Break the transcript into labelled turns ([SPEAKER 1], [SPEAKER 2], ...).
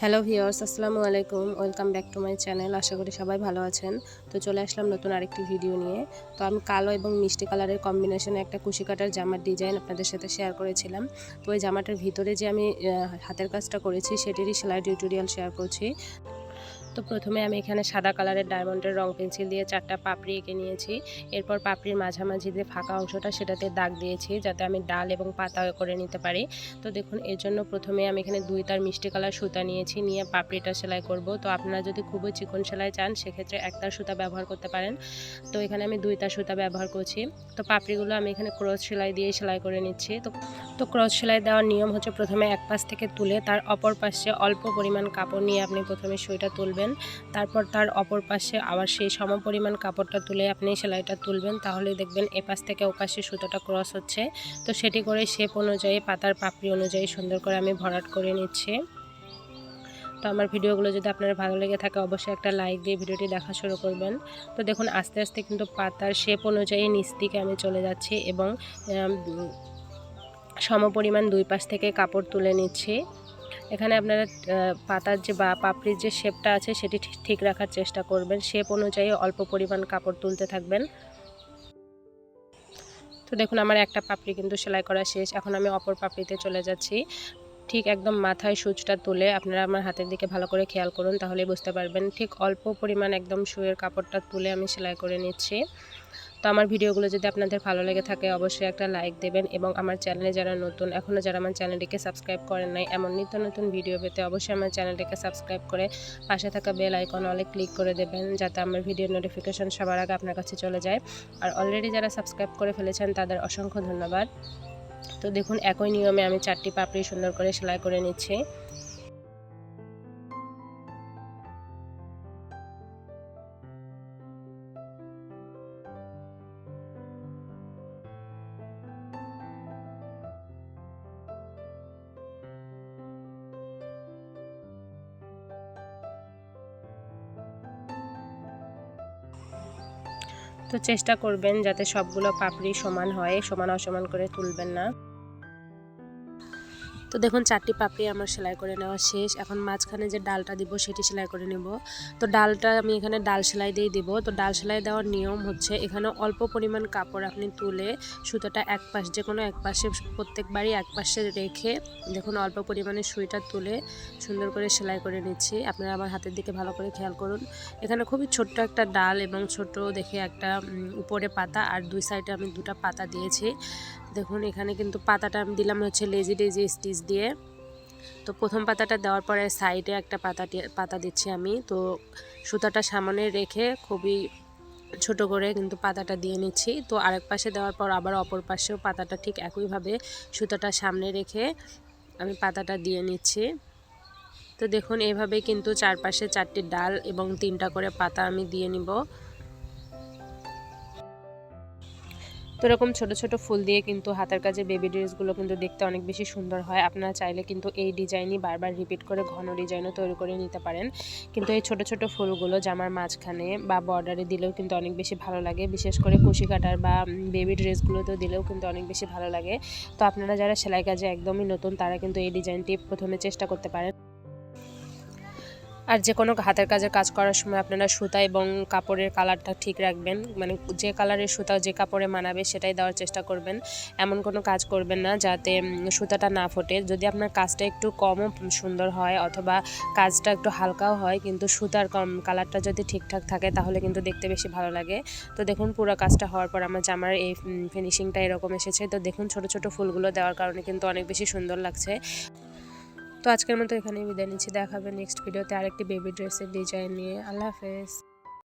[SPEAKER 1] Hello viewers আসসালামু আলাইকুম। Welcome back to my channel আশা করি সবাই ভালো আছেন। তো চলে আসলাম নতুন আরেকটি ভিডিও নিয়ে। তো আমি কালো এবং মিষ্টি কালারের কম্বিনেশনে একটা কুশি কাটার জামার ডিজাইন আপনাদের সাথে শেয়ার করেছিলাম। তো ওই জামাটার ভিতরে যে আমি হাতের কাজটা করেছি, সেটিরই সেলাই টিউটোরিয়াল শেয়ার করছি। তো প্রথমে আমি এখানে সাদা কালারের ডায়মন্ডের রং পেন্সিল দিয়ে চারটা পাপড়ি এঁকে নিয়েছি। এরপর পাপড়ির মাঝামাঝি যে ফাঁকা অংশটা সেটাতে দাগ দিয়েছি যাতে আমি ডাল এবং পাতা করে নিতে পারি। তো দেখুন, এর জন্য প্রথমে আমি এখানে দুই তার মিষ্টি কালার সুতা নিয়েছি, নিয়ে পাপড়িটা সেলাই করব। তো আপনারা যদি খুবই চিকন সেলাই চান, সেক্ষেত্রে এক তার সুতা ব্যবহার করতে পারেন। তো এখানে আমি দুই তার সুতা ব্যবহার করছি। তো পাপড়িগুলো আমি এখানে ক্রস সেলাই দিয়ে সেলাই করে নিচ্ছি। তো তো ক্রস সেলাই দেওয়ার নিয়ম হচ্ছে প্রথমে এক পাশ থেকে তুলে তার অপর পাশে অল্প পরিমাণ কাপড় নিয়ে আপনি প্রথমে সুইটা তুলবেন। তারপর তার অপর পাশে আবার সেই সম পরিমাণ কাপড়টা তুলে আপনি সেলাইটা তুলবেন। তাহলে দেখবেন এপাশ থেকে ওপাশে সুতোটা ক্রস হচ্ছে। তো সেটি করে শেপ অনুযায়ী, পাতার পাপড়ি অনুযায়ী সুন্দর করে আমি ভরাট করে নিচ্ছি। তো আমার ভিডিওগুলো যদি আপনার ভালো লেগে থাকে, অবশ্যই একটা লাইক দিয়ে ভিডিওটি দেখা শুরু করবেন। তো দেখুন, আস্তে আস্তে কিন্তু পাতার শেপ অনুযায়ী নিচ দিকে আমি চলে যাচ্ছি এবং সম পরিমাণ দুই পাশ থেকে কাপড় তুলে নিচ্ছি। এখানে আপনারা পাতার যে বা, পাপড়ির যে শেপটা আছে সেটি ঠিক- রাখার চেষ্টা করবেন। শেপ অনুযায়ী অল্প পরিমাণ কাপড় তুলতে থাকবেন। তো দেখুন, আমার একটা পাপড়ি কিন্তু সেলাই করা শেষ। এখন আমি অপর পাপড়িতে চলে যাচ্ছি। ঠিক একদম মাথায় সুচটা তুলে আপনারা আমার হাতের দিকে ভালো করে খেয়াল করুন তাহলে বুঝতে পারবেন। ঠিক অল্প পরিমাণ একদম শুয়ের কাপড়টা তুলে আমি সেলাই করে নিচ্ছি। তো আমার ভিডিওগুলো যদি আপনাদের ভালো লেগে থাকে, অবশ্যই একটা লাইক দেবেন এবং আমার চ্যানেলে যারা নতুন, এখনও যারা আমার চ্যানেলটিকে সাবস্ক্রাইব করেন নাই, এমন নিত্য নতুন ভিডিও পেতে অবশ্যই আমার চ্যানেলটিকে সাবস্ক্রাইব করে পাশে থাকা বেল আইকন অলে ক্লিক করে দেবেন, যাতে আমার ভিডিও নোটিফিকেশন সবার আগে আপনার কাছে চলে যায়। আর অলরেডি যারা সাবস্ক্রাইব করে ফেলেছেন, তাদের অসংখ্য ধন্যবাদ। তো দেখুন, একই নিয়মে আমি চারটি পাপড়ি সুন্দর করে সেলাই করে নিচ্ছি। তো চেষ্টা করবেন যাতে সবগুলো পাপড়ি সমান হয় সমান অসমান করে তুলবেন না। তো দেখুন, চারটি পাপড়ি আমার সেলাই করে নেওয়া শেষ। এখন মাঝখানে যে ডালটা দিব, সেটি সেলাই করে নেব। তো ডালটা আমি এখানে ডাল সেলাই দিয়ে দিব। তো ডাল সেলাই দেওয়ার নিয়ম হচ্ছে, এখানে অল্প পরিমাণ কাপড় আপনি তুলে সুতোটা এক পাশ, যে কোনো এক পাশে, প্রত্যেকবারই এক পাশে রেখে, দেখুন, অল্প পরিমাণে সুইটা তুলে সুন্দর করে সেলাই করে নিচ্ছি। আপনারা আমার হাতের দিকে ভালো করে খেয়াল করুন। এখানে খুবই ছোট্ট একটা ডাল এবং ছোট দেখে একটা উপরে পাতা, আর দুই সাইডে আমি দুটো পাতা দিয়েছি। দেখুন, এখানে কিন্তু পাতাটা আমি দিলাম হচ্ছে লেজি ডেজি স্টিচ দিয়ে। তো প্রথম পাতাটা দেওয়ার পরে সাইডে একটা পাতা পাতা দিচ্ছি আমি। তো সুতাটা সামনে রেখে খুবই ছোট করে কিন্তু পাতাটা দিয়ে নিচ্ছি। তো আরেক পাশে দেওয়ার পর আবার অপর পাশেও পাতাটা ঠিক একইভাবে সুতাটা সামনে রেখে আমি পাতাটা দিয়ে নিচ্ছি। তো দেখুন এইভাবে কিন্তু চারপাশে চারটি ডাল এবং তিনটা করে পাতা আমি দিয়ে নিব। তো এরকম ছোট ছোট ফুল দিয়ে কিন্তু হাতের কাজে বেবি ড্রেসগুলো কিন্তু দেখতে অনেক বেশি সুন্দর হয়। আপনারা চাইলে কিন্তু এই ডিজাইনই বারবার রিপিট করে ঘন ডিজাইনও তৈরি করে নিতে পারেন। কিন্তু এই ছোট ছোট ফুলগুলো জামার মাঝখানে বা বর্ডারে দিলেও কিন্তু অনেক বেশি ভালো লাগে। বিশেষ করে কুশি কাটার বা বেবি ড্রেসগুলোতে দিলেও কিন্তু অনেক বেশি ভালো লাগে। তো আপনারা যারা সেলাই কাজে একদমই নতুন, তারা কিন্তু এই ডিজাইনটি প্রথমে চেষ্টা করতে পারেন। আর যে কোনো হাতের কাজের কাজ করার সময় আপনারা সুতা এবং কাপড়ের কালারটা ঠিক রাখবেন। মানে যে কালারের সুতা যে কাপড়ে মানাবে সেটাই দেওয়ার চেষ্টা করবেন। এমন কোনো কাজ করবেন না যাতে সুতাটা না ফোটে। যদি আপনার কাজটা একটু কমও সুন্দর হয় অথবা কাজটা একটু হালকাও হয় কিন্তু সুতার কম কালারটা যদি ঠিকঠাক থাকে তাহলে কিন্তু দেখতে বেশি ভালো লাগে। তো দেখুন পুরো কাজটা হওয়ার পর আমার জামার এই ফিনিশিংটা এরকম এসেছে। তো দেখুন ছোট ছোট ফুলগুলো দেওয়ার কারণে কিন্তু অনেক বেশি সুন্দর লাগছে। তো আজকের মতো এখানেই বিদায় নিচ্ছি। দেখাবে নেক্সট ভিডিওতে আরেকটি বেবি ড্রেসের ডিজাইন নিয়ে। আল্লাহ হাফেজ।